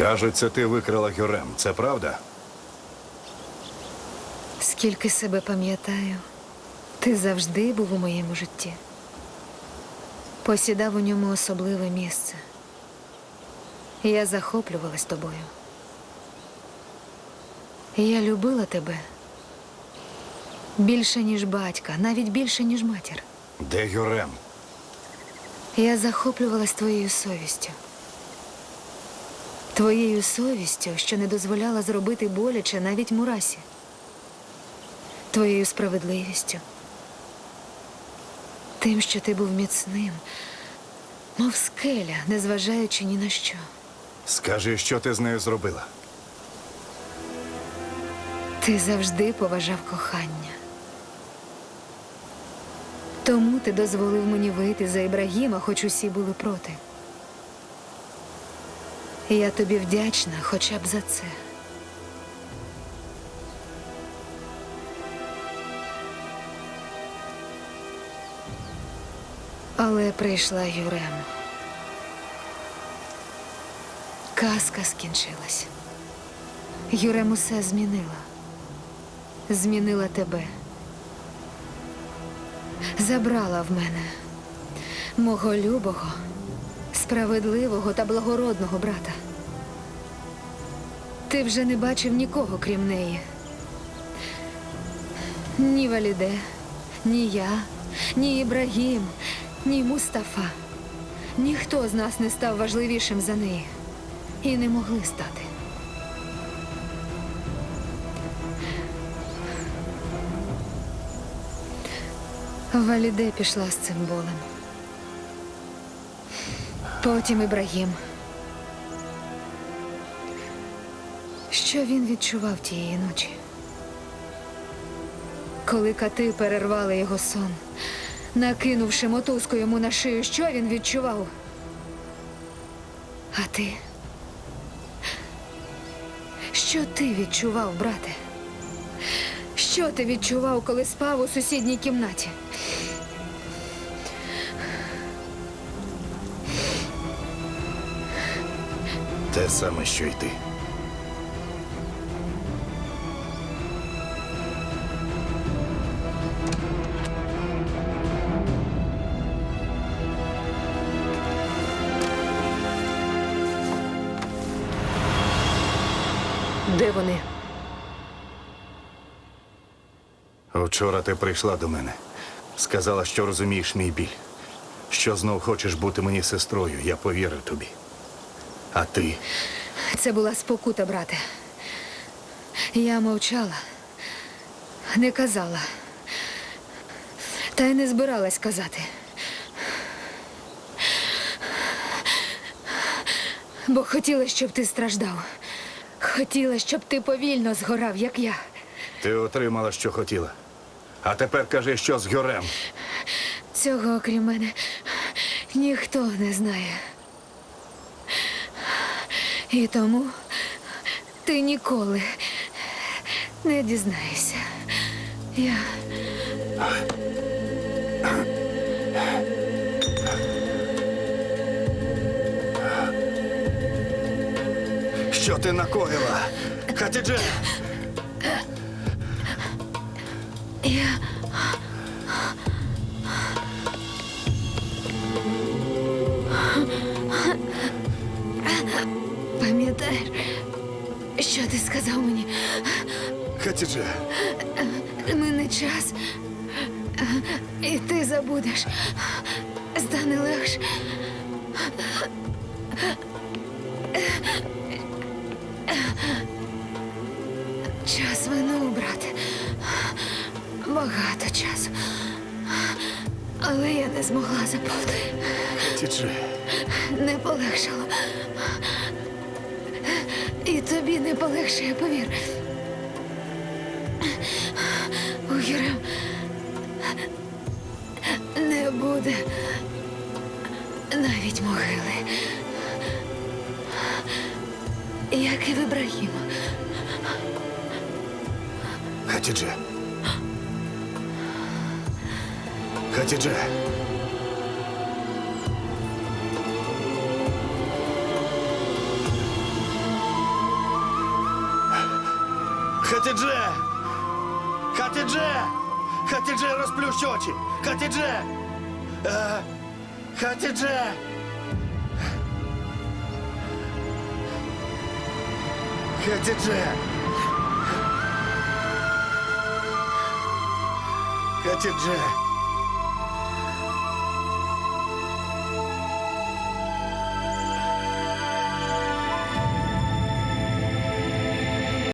Кажуть, це ти викрила Гюрем. Це правда? Скільки себе пам'ятаю, ти завжди був у моєму житті. Посідав у ньому особливе місце. Я захоплювалась тобою. Я любила тебе більше, ніж батька, навіть більше, ніж матір. Де Гюрем? Я захоплювалась твоєю совістю. Твоєю совістю, що не дозволяла зробити боляче навіть Мурасі. Твоєю справедливістю. Тим, що ти був міцним, мов скеля, незважаючи ні на що. Скажи, що ти з нею зробила? Ти завжди поважав кохання. Тому ти дозволив мені вийти за Ібрагіма, хоч усі були проти. Я тобі вдячна хоча б за це. Але прийшла Юрем. Казка скінчилась. Юрем усе змінила. Змінила тебе. Забрала в мене мого любого, справедливого та благородного брата. Ти вже не бачив нікого, крім неї. Ні Валіде, ні я, ні Ібрагім, ні Мустафа. Ніхто з нас не став важливішим за неї. І не могли стати. Валіде пішла з цим болем. Потім Ібрагім. Що він відчував тієї ночі? Коли кати перервали його сон, накинувши мотузку йому на шию, що він відчував? А ти? Що ти відчував, брате? Що ти відчував, коли спав у сусідній кімнаті? Те саме, що й ти. Де вони? Вчора ти прийшла до мене. Сказала, що розумієш мій біль. Що знов хочеш бути мені сестрою, я повірив тобі. А ти Це була спокута, брате. Я мовчала, не казала. Та й не збиралась казати. Бо хотіла, щоб ти страждав. Хотіла, щоб ти повільно згорав, як я. ти отримала, що хотіла. А тепер кажи, що з Гюрем. Цього, окрім мене, ніхто не знає. І тому ти ніколи не дізнаєшся. Я. Що ти накоїла? Хатідже! Я. Пам'ятаєш, що ти сказав мені? Хатідже! Мине час, і ти забудеш. Стане легше. Час минув, брате. Багато часу. Але я не змогла забути. Хатідже! Не полегшало. І тобі не полегшає, повір. У Юрем не буде навіть могили. Як і в Ібрагіма. Хатідже! Хатідже! Хатідже! Хатідже! Хатідже, розплющ очі! Хатідже! Е, Хатідже! Хатідже! Хатідже!